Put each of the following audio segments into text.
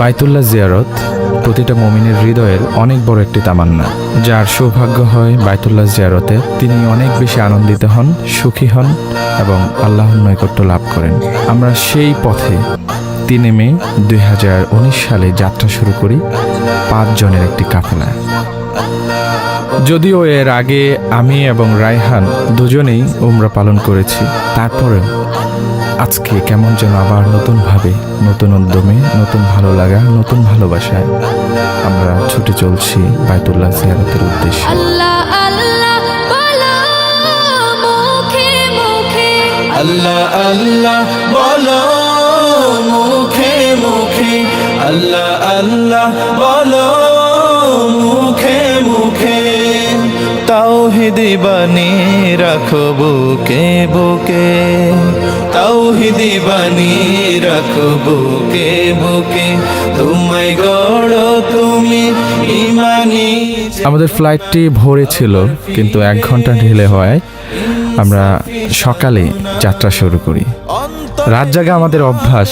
বাইতুল্লাহ জিয়ারত প্রতিটা মমিনের হৃদয়ের অনেক বড় একটি তামান্না, যার সৌভাগ্য হয় বাইতুল্লাহ জিয়ারতে তিনি অনেক বেশি আনন্দিত হন, সুখী হন এবং আল্লাহর নৈকট্য লাভ করেন। আমরা সেই পথে তিনে মে দুই হাজার উনিশ সালে যাত্রা শুরু করি পাঁচজনের একটি কাফেলা। যদিও এর আগে আমি এবং রায়হান দুজনেই উমরা পালন করেছি, তারপরেও আজকে কেমন যেন আবার নতুনভাবে নতুন উদ্যমে নতুন ভালো লাগা নতুন ভালোবাসায় আমরা ছুটে চলছি বাইতুল্লাহ জিয়ারতের উদ্দেশ্যে। আল্লাহ আল্লাহ বলো মুখে মুখে। আল্লাহ আল্লাহ বলো মুখে মুখে। তাওহিদি বানি রাখো বুকে বুকে। তাওহিদি বানি রাখো বুকে বুকে। তোমায় গড়ো তুমি ইমানি। আমাদের ফ্লাইটটি ভরে ছিল, কিন্তু এক ঘণ্টা ঢিলে হওয়ায় আমরা সকালে যাত্রা শুরু করি। রাত জাগা আমাদের অভ্যাস,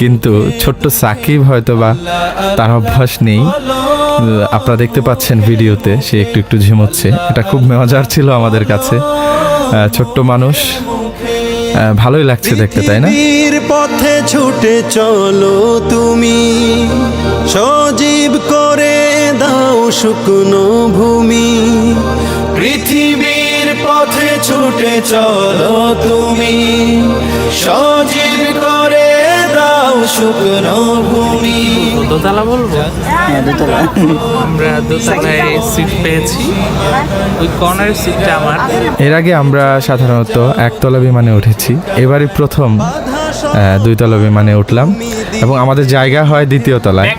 কিন্তু ছোট্ট সাকিব হয়তো বা তার অভ্যাস নেই। আপনারা দেখতে পাচ্ছেন ভিডিওতে, সে একটু একটু ঝিমোচ্ছে। এটা খুব মজার ছিল আমাদের কাছে। ছোট্ট মানুষ ভালোই লাগছে দেখতে, তাই না? পথে ছুটে চলো তুমি। সজীব করে দাও শুকনো ভূমি। ছুটে চলো তুমি। সজীব করে দাও শুকনো ভূমি। দোতলা বলব? আমরা দোতলায় সিট পেয়েছি। ওই কর্নারের সিটটা আমার। এর আগে আমরা সাধারণত একতলা বিমানে উঠেছি। এবারই প্রথম দুইতলা বিমানে উঠলাম। এবং আমাদের জায়গা হয় দ্বিতীয় তলায়।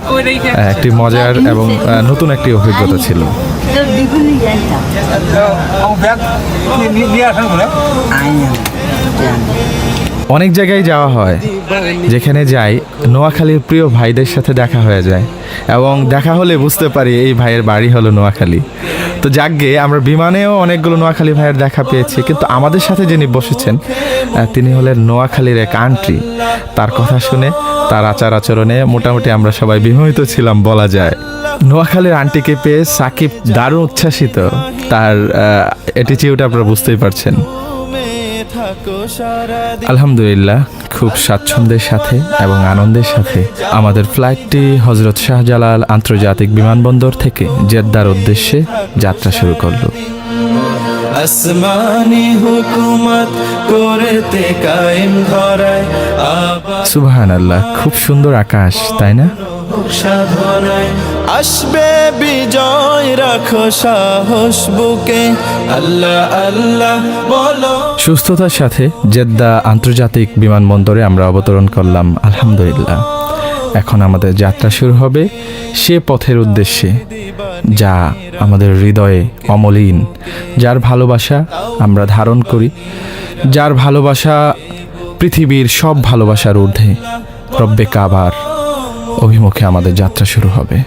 একটি মজার এবং নতুন একটি অভিজ্ঞতা ছিল। অনেক জায়গায় যাওয়া হয় যেখানে যাই নোয়াখালীর প্রিয় ভাইদের সাথে দেখা হয়ে যায় এবং দেখা হলে বুঝতে পারি এই ভাইয়ের বাড়ি হলো নোয়াখালী। তো যাকগে আমরা বিমানেও অনেকগুলো নোয়াখালী ভাইয়ের দেখা পেয়েছি কিন্তু আমাদের সাথে যিনি বসেছেন তিনি হলেন নোয়াখালীর এক আন্টি তার কথা শুনে তার আচার আচরণে মোটামুটি আমরা সবাই বিমোহিত ছিলাম বলা যায়। নোয়াখালীর আন্টিকে পেয়ে সাকিব দারুণ উচ্ছ্বাসিত। তার অ্যাটিচিউড আপনারা বুঝতেই পারছেন। আলহামদুলিল্লাহ, খুব স্বাচ্ছন্দ্যের সাথে এবং আনন্দের সাথে আমাদের ফ্লাইটটি হজরত শাহজালাল আন্তর্জাতিক বিমানবন্দর থেকে জেদ্দার উদ্দেশ্যে যাত্রা শুরু করল। আসমানি হুকুমত করতে কায়েম ধরায় সুবাহান আল্লাহ খুব সুন্দর আকাশ তাই না? সাধনায় আসবে বিজয় রাখো সাহস বুকে। আল্লাহ আল্লাহ বলো। সুস্থতার সাথে জেদ্দা আন্তর্জাতিক বিমানবন্দরে আমরা অবতরণ করলাম আলহামদুলিল্লাহ। এখন আমাদের যাত্রা শুরু হবে সে পথের উদ্দেশ্যে, যা আমাদের হৃদয়ে অমলিন, যার ভালোবাসা আমরা ধারণ করি, যার ভালোবাসা পৃথিবীর সব ভালোবাসার ঊর্ধ্বে, রব্বে কাবার। অভিমুখে আমাদের যাত্রা শুরু হবে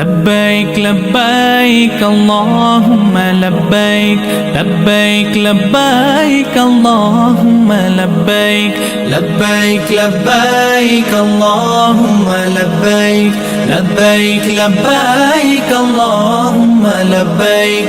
لبيك لبيك اللهم لبيك لبيك لبيك اللهم لبيك لبيك لبيك اللهم لبيك لبيك لبيك اللهم لبيك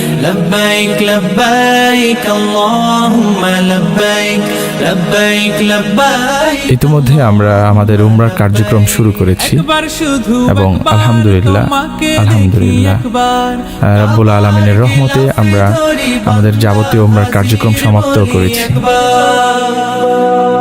لبيك لبيك اللهم لبيك لبيك لبيك ইতিমধ্যে আমরা আমাদের উমরার কার্যক্রম শুরু করেছি একবার শুধু এবং একবার আলহামদুলিল্লাহ, তোমাকে আলহামদুলিল্লাহ, দেখি একবার আহ, রব্বুল আলমিনের রহমতে আমরা আমাদের যাবতীয় উমরার কার্যক্রম সমাপ্ত করেছি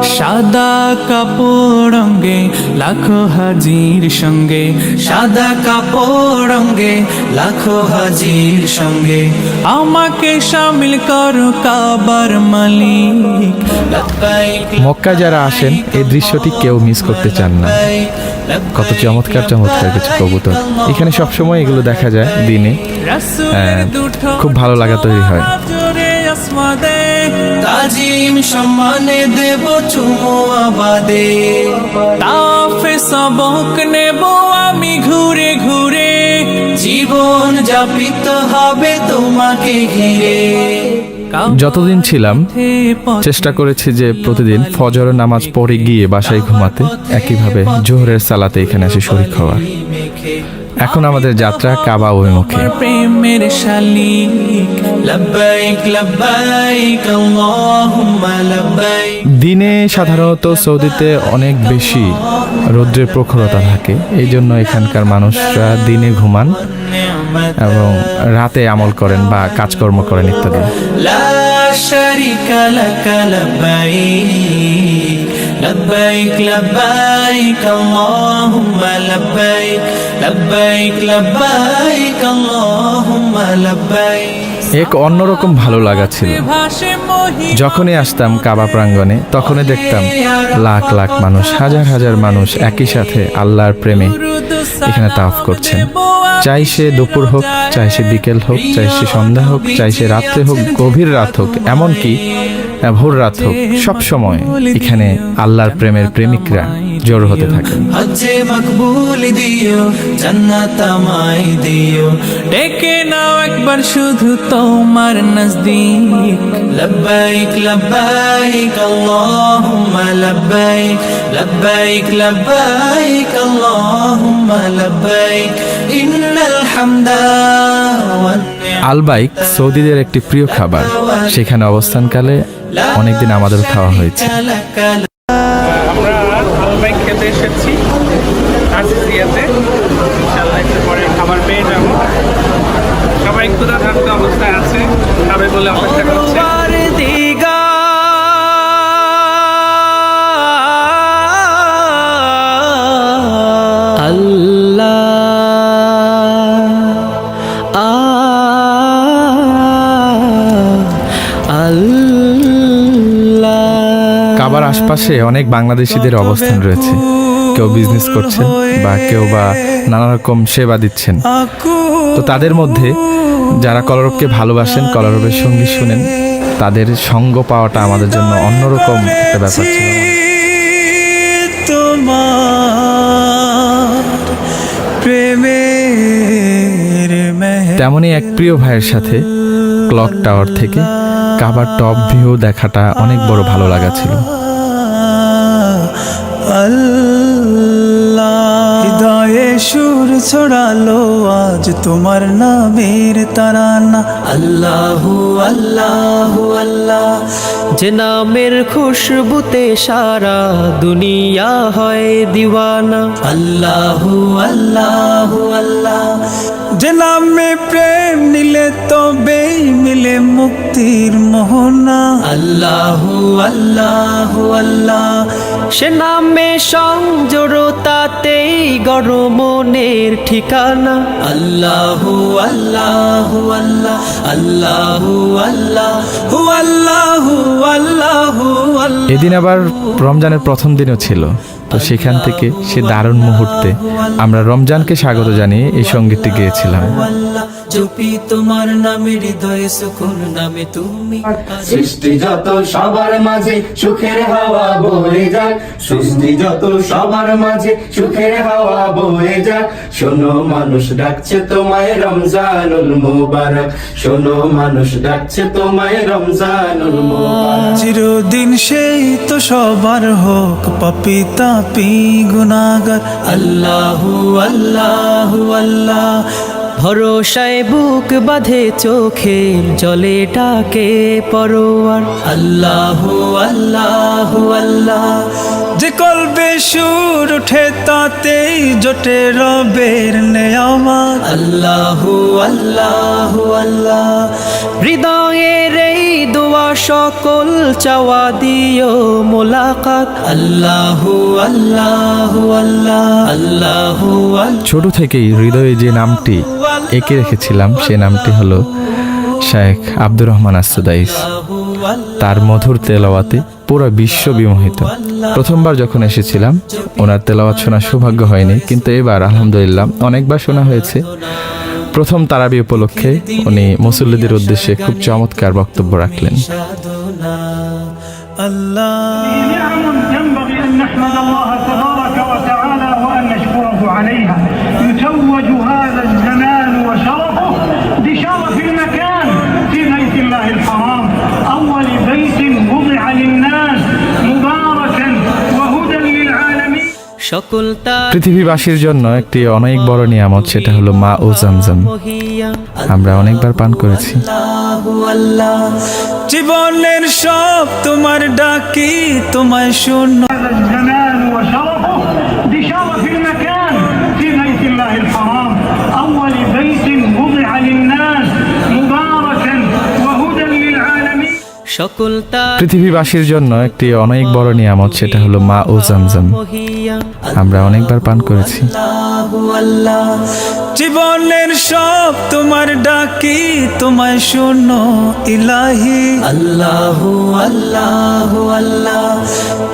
সাদা কাপড় রঙে লাখো হাজির সঙ্গে। সাদা কাপড় রঙে লাখো হাজির সঙ্গে। আমাকে সামিল করো কাবার মালিক। মক্কা যারা আসেন এই দৃশ্যটি কেউ মিস করতে চান না। কত চমৎকার চমৎকার কিছু কবুতর। এখানে সবসময় এগুলো দেখা যায় দিনে। হ্যাঁ, খুব ভালো লাগা তৈরি হয়। আসমাদে তাজিম সম্মানে দেব চুমো আবাদে। তাফে সবক নেব আমি ঘুরে ঘুরে। জীবন যাপিত হবে তোমাকে ঘিরে। যতদিন ছিলাম চেষ্টা করেছি যে প্রতিদিন ফজরের নামাজ পড়ে গিয়ে বাসায় ঘুমাতে একইভাবে জোহরের সালাতে এখানে এসে শরিক খাওয়া এখন আমাদের যাত্রা কাবা অভিমুখে। প্রেমের দিনে সাধারণত সৌদিতে অনেক বেশি রৌদ্রের প্রখরতা থাকে এই জন্য এখানকার মানুষরা দিনে ঘুমান এবং রাতে আমল করেন বা কাজকর্ম করেন ইত্যাদি। لبيك لبيك لبيك اللهم لبيك لبيك لبيك اللهم لبيك এক অন্যরকম ভালো লাগা ছিল ভাসে মহি যখনই আসতাম কাবা প্রাঙ্গণে তখনই দেখতাম লাখ লাখ মানুষ হাজার হাজার মানুষ একই সাথে আল্লাহর প্রেমে এখানে তাওয়াফ করছেন চাই সে দুপুর হোক চাই সে বিকেল হোক চাই সে সন্ধ্যা হোক চাই সে রাত্রে হোক গভীর রাত হোক এমনকি আহ, ভোর রাত হোক সবসময় এখানে আল্লাহর প্রেমের প্রেমিকরা জড়ো হতে থাকে। হজ্জে মকবুল দিও জান্নাত আমায় দিও। ডেকে নাও একবার শুধু তোমার নজদিক। লব্বাইক লব্বাইক আল্লাহুম্মা লব্বাইক। লব্বাইক লব্বাইক আল্লাহুম্মা লব্বাইক। ইন্নাল হামদা আলবাইক সৌদিদের একটি প্রিয় খাবার। সেখানে অবস্থানকালে অনেকদিন আমাদের খাওয়া হয়েছে। আলবাইক খেতে এসেছি আরসিসিয়াতে ইনশাল্লাহ একটু পরে খাবার পেয়ে যাব। সবাই ক্ষুধার্ত অবস্থায় আছে, খাবে বলে অপেক্ষা করছে। আশপাশে অনেক বাংলাদেশিদের অবস্থান রয়েছে। কেউ বিজনেস করছেন বা কেউ বা নানা রকম সেবা দিচ্ছেন। তো তাদের মধ্যে যারা কলরবকে ভালোবাসেন, কলরবের সঙ্গী শুনেন, তাদের সঙ্গ পাওয়াটা আমাদের জন্য অন্যরকম একটা ব্যাপার ছিল। তেমনই এক প্রিয় ভাইয়ের সাথে ক্লক টাওয়ার থেকে কাবার টপ ভিউ দেখাটা অনেক বড় ভালো লাগা ছিল। আল্লাহ। হৃদয়ে সুর ছড়ালো আজ তোমার নামের তারানা। আল্লাহু আল্লাহু আল্লাহ। যে নামের খুশবুতে সারা দুনিয়া হয় দিওয়ানা। আল্লাহু আল্লাহ আল্লাহ। যে নামে প্রেম নিলে তবেই মিলে মুক্তির মোহনা। আল্লাহু আল্লাহু আল্লাহ। সে নামে সংজড়তাতেই গরমনের ঠিকানা। আল্লাহু আল্লাহু আল্লাহ। আল্লাহু আল্লাহু। আল্লাহু আল্লাহু আল্লাহ। এদিন আবার রমজানের প্রথম দিনও ছিল। তো সেখান থেকে সে দারুণ মুহূর্তে আমরা রমজানকে স্বাগত জানিয়ে এই সঙ্গীতটি গেয়েছিলাম। জপি তোমার নামে হৃদয়ে সুকুন নামে তুমি সৃষ্টি যত সবার মাঝে সুখের হাওয়া বয়ে যাক। সৃষ্টি যত সবার মাঝে সুখের হাওয়া বয়ে যাক। শোনো মানুষ ডাকছে তোমায় রমজানুল মুবারক। শোনো মানুষ ডাকছে তোমায় রমজানুল মুবারক। চিরদিন সেই তো সবার হোক পাপি তাপি গুনাগার আল্লাহু আল্লাহু আল্লাহ। ভরসায় বুক বাঁধে চোখে জলে ডাকে পরোয়ার। আল্লাহু আল্লাহু, আল্লাহ। যে কলবে সুর উঠে তাতেই জোটে রবের নেয়ামাত। আল্লাহু আল্লাহু, আল্লাহ। হৃদয়ের এই দোয়া সকল চাওয়া দিও মোলাকাত। আল্লাহু আল্লাহু। আল্লাহ, আল্লাহু। ছোট থেকেই হৃদয়ে যে নামটি এঁকে রেখেছিলাম, সে নামটি হলো শেখ আব্দুর রহমান আসুদাইস তার মধুর তেলাওয়াতে পুরো বিশ্ব বিমোহিত। প্রথমবার যখন এসেছিলাম, ওনার তেলাওয়াত শোনার সৌভাগ্য হয়নি, কিন্তু এবার আলহামদুলিল্লাহ অনেকবার শোনা হয়েছে। প্রথম তারাবি উপলক্ষে উনি মুসল্লিদের উদ্দেশ্যে খুব চমৎকার বক্তব্য রাখলেন। আল্লাহ। সকল পৃথিবীবাসীর জন্য একটি অনেক বড় নিয়ামত সেটা হলো মা ও জামজাম। আমরা অনেকবার পান করেছি। জীবনের সব তোমার ডাকি তোমায় শূন্য। সকল পৃথিবীবাসীর জন্য একটি অনেক বড় নিয়ামত, সেটা হলো মা ও জামজাম। আমরা অনেকবার পান করেছি। আল্লাহু জীবনের সব তোমার ডাকি তোমায় শূন্য ইলাহি। আল্লাহু আল্লাহু আল্লাহ।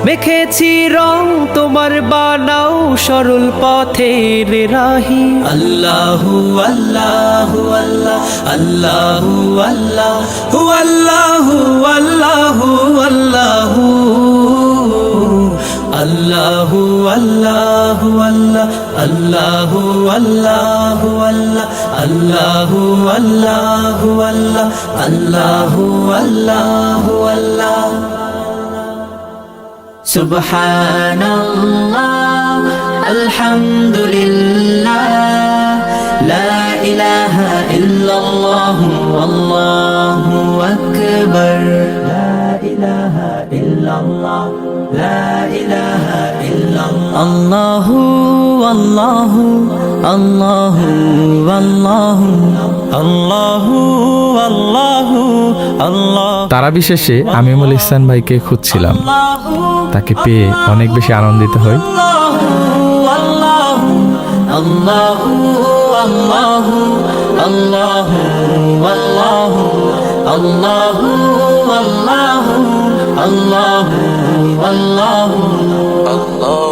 মেখেছি রং তোমার বানাও সরল পথের রাহি। আল্লাহু আল্লাহু আল্লাহ। আল্লাহু আল্লাহু। আল্লাহু আল্লাহু আল্লাহ। আল্লাহু আল্লাহু আল্লাহ। الله الله الله الله الله الله الله الله الله سبحان الله الحمد لله لا إله إلا الله والله أكبر لا إله إلا الله لا إله إلا আল্লাহু আল্লাহু আল্লাহু আল্লাহু আল্লাহু আল্লাহু আল্লাহ তারা বিশেষে আমিমুল ইহসান ভাইকে খুঁজছিলাম তাকে পেয়ে অনেক বেশি আনন্দিত হই Allah, Allah, Allah, আল্লাহু আল্লাহ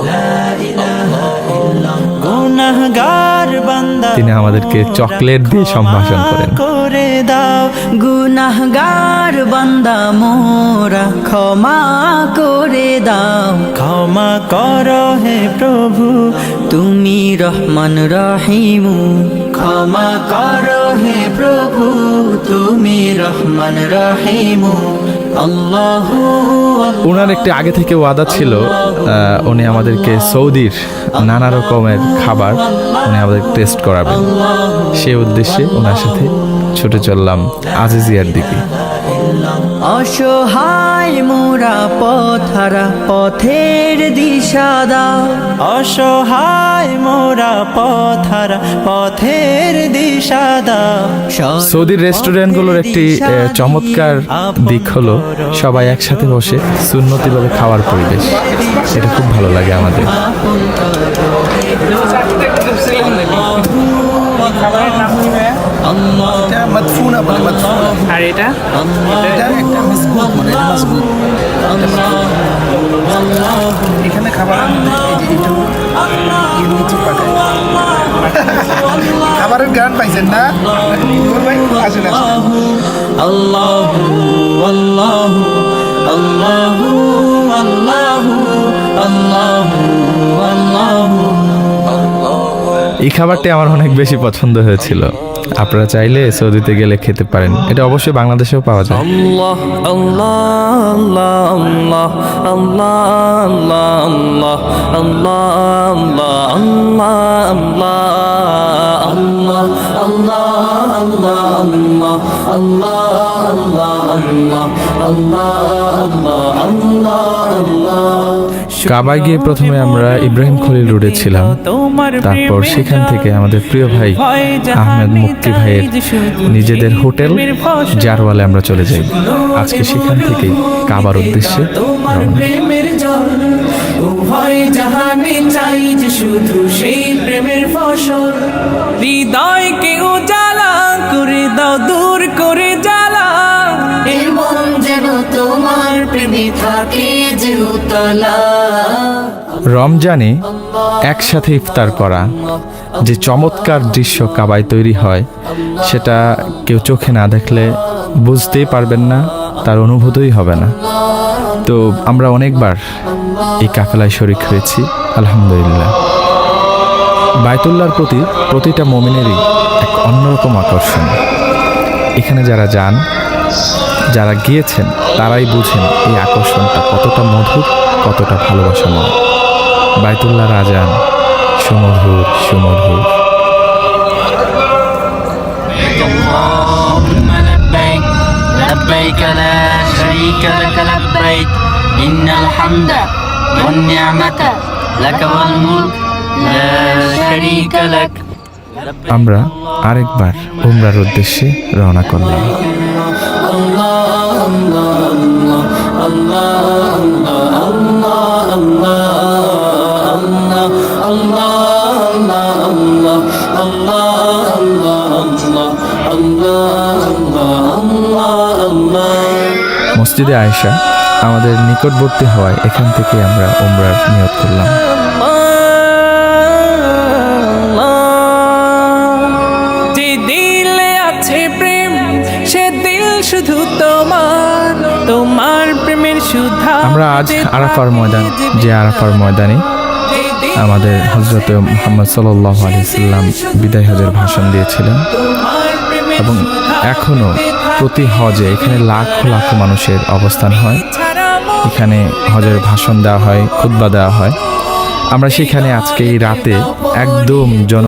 তিনি আমাদেরকে চকলেট দিয়ে সম্ভাষণ করেন। করে দাও। গুনাহগার বান্দা মোরা ক্ষমা করে দাও। ক্ষমা কর হে প্রভু তুমি রহমান রহিমু। ক্ষমা করো হে প্রভু তুমি রহমান রহিমু। ওনার একটি আগে থেকে ওয়াদা ছিল উনি আমাদেরকে সৌদির নানা রকমের খাবার উনি আমাদের টেস্ট করাবেন। সে উদ্দেশ্যে ওনার সাথে ছুটে চললাম আজিজিয়ার দিকে। অসহায় মোরা পথারা পথের দিশা দাও। অসহায় মোরা পথারা পথের দিশা দাও। সৌদির রেস্টুরেন্টগুলোর একটি চমৎকার দিক হলো সবাই একসাথে বসে সুন্নতিভাবে খাওয়ার পরিবেশ। এটা খুব ভালো লাগে আমাদের। খাবারের নাম কি ভাইয়া? আর এটা? এখানে খাবার খাবারের গ্রান পাইছেন না? আসেন। আল্লাহু আল্লাহু আল্লাহু আল্লাহু আল্লাহু। এই খাবারটি আমার অনেক বেশি পছন্দ হয়েছিল আপনারা চাইলে সৌদিতে গেলে খেতে পারেন এটা অবশ্যই বাংলাদেশেও পাওয়া যায় আল্লাহ আল্লাহ আল্লাহ আল্লাহ আল্লাহ আল্লাহ আল্লাহ আল্লাহ আল্লাহ আল্লাহ আল্লাহ আল্লাহ আল্লাহ আল্লাহ আল্লাহ আল্লাহ আল্লাহ আল্লাহ কাবায় গিয়ে প্রথমে আমরা ইব্রাহিম খলিল রোডে ছিলাম। তারপর সেখান থেকে আমাদের প্রিয় ভাই আহমেদ মুক্তি ভাইয়ের নিজেদের হোটেল জারওয়ালে আমরা চলে যাই। আজকে সেখান থেকে কাবার উদ্দেশ্যে চাই যে শুধু সেই প্রেমের ফসল হৃদয়কে উজালা দাও দূর করে জ্বালা। এই মন যেন তোমার প্রেমে থাকে যে রমজানে একসাথে ইফতার করা যে চমৎকার দৃশ্য কাবায় তৈরি হয় সেটা কেউ চোখে না দেখলে বুঝতেই পারবেন না তার অনুভূতই হবে না। তো আমরা অনেকবার এই কাফেলায় শরিক হয়েছি আলহামদুলিল্লাহ। বায়তুল্লাহর প্রতি প্রতিটা মমিনেরই এক অন্যরকম আকর্ষণ এখানে যারা যান যারা গিয়েছেন তারাই বুঝেন এই আকর্ষণটা কতটা মধুর কতটা ভালোবাসাময় বাইতুল্লাহ রাজান সুমধুর সুমধুর اللهم لبيك لبيك لا شريك لك لبيك إن الحمد والنعمة لك والملك لا شريك لك আমরা আরেকবার উমরার উদ্দেশ্যে রওনা করলাম। মসজিদে আয়েশা আমাদের নিকটবর্তী হওয়ায় এখান থেকে আমরা উমরার নিয়ত করলাম। আমরা আজ আরাফার ময়দান, যে আরাফার ময়দানে আমাদের হজরত মোহাম্মদ সাল্লাহ আলিয়াল্লাম বিদায় হজের ভাষণ দিয়েছিলেন এবং এখনও প্রতি হজে এখানে লাখ লাখ মানুষের অবস্থান হয়। এখানে হজের ভাষণ দেওয়া হয়, খুতবা দেওয়া হয়। আমরা সেখানে আজকে এই রাতে একদম জন